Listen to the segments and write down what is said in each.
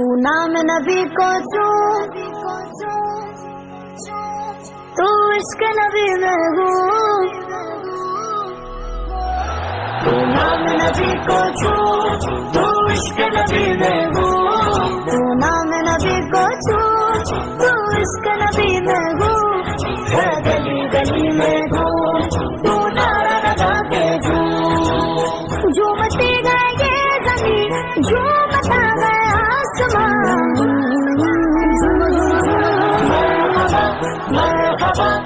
तू नाम नबी को छू। तू इश्क नबी में हूँ। तू नाम नबी को छू। तू इश्क नबी में हूँ। तू नाम नबी को छू। तू इश्क नबी में हूँ। गली गली में हूँ। तू नारा लगा के झूम झूमती गए ये ज़मीन झूमता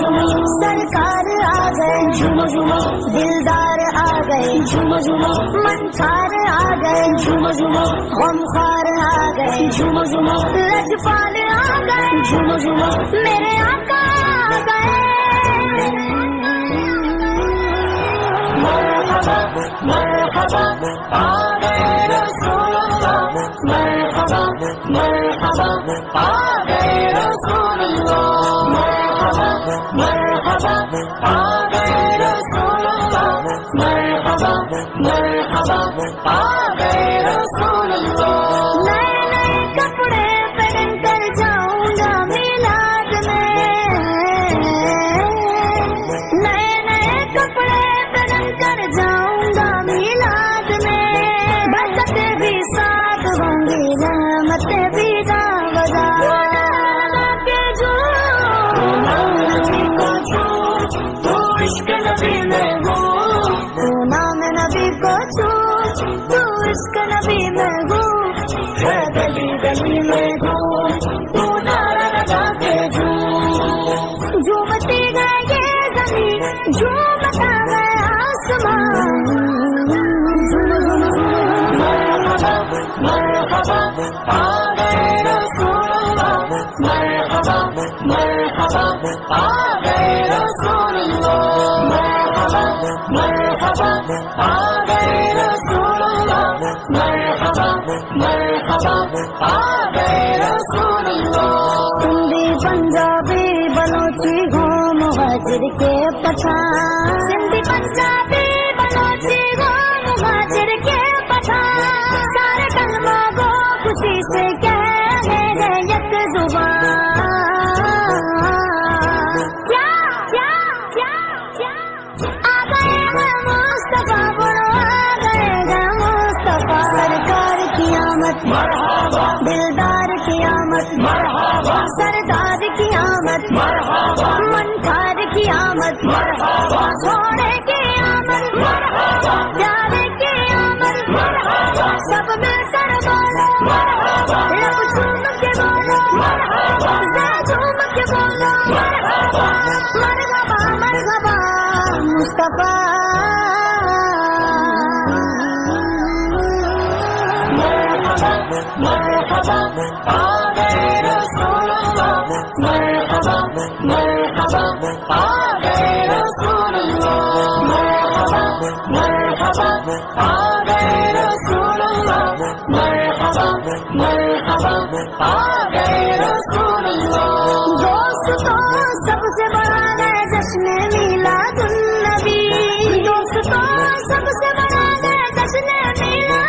झूम झूम सरकार आ गए झुम झुम दिलदार आ गए झुम झुम मनखार आ गए झुम झुम गमखार आ गए झुम झुम लजपाल आ गए झुम झुम मेरे आका आ गए मरहबा मरहबा मरहबा मरहबा आ गए रसूलुल्लाह मरहबा मरहबा ज़मीन झूमता गया आसमान मरहबा मरहबा आ गए रसूलुल्लाह मरहबा मरहबा आ गए रसूलुल्लाह मरहबा मरहबा आ गए रसूलुल्लाह मरहबा मरहबा आ मुहाजिर के पठान सिंधी पंजाबी बलोची के पठान सारे कलमा को खुशी से कहने गए एक ज़ुबान क्या क्या क्या क्या? आ गए मुस्तफ़ा बोलो आ गए मुस्तफ़ा। सरकार की आमद मरहबा। दिलदार की आमद मरहबा। सरदार की आमद। मरहबा। की आमद घोड़े की आमद प्यारे की आमद, सब मिलकर बोलो झूम के बोलो झूम के बोलो मरहबा मरहबा मुस्तफ़ा। मरहबा दोस्तों सबसे बड़ा है जश्न मिलादुन नबी दोस्तों सबसे बड़ा है जश्न मिलादुन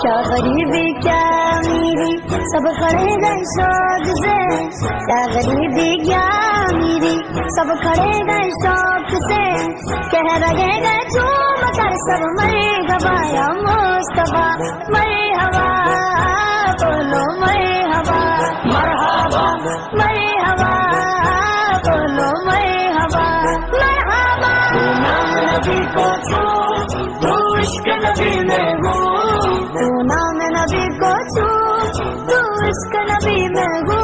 क्या गरीबी क्या मेरी सब खड़े गए शौक से। क्या गरीबी क्या मेरी सब खड़े गए शौक से। कह रहे गए झूम कर सब मरे गवाया मुस्तफ़ा। मरे हवा। को छू तू इश्क नबी में हूँ तू नाम नबी को छू तू इश्क नबी में हूँ है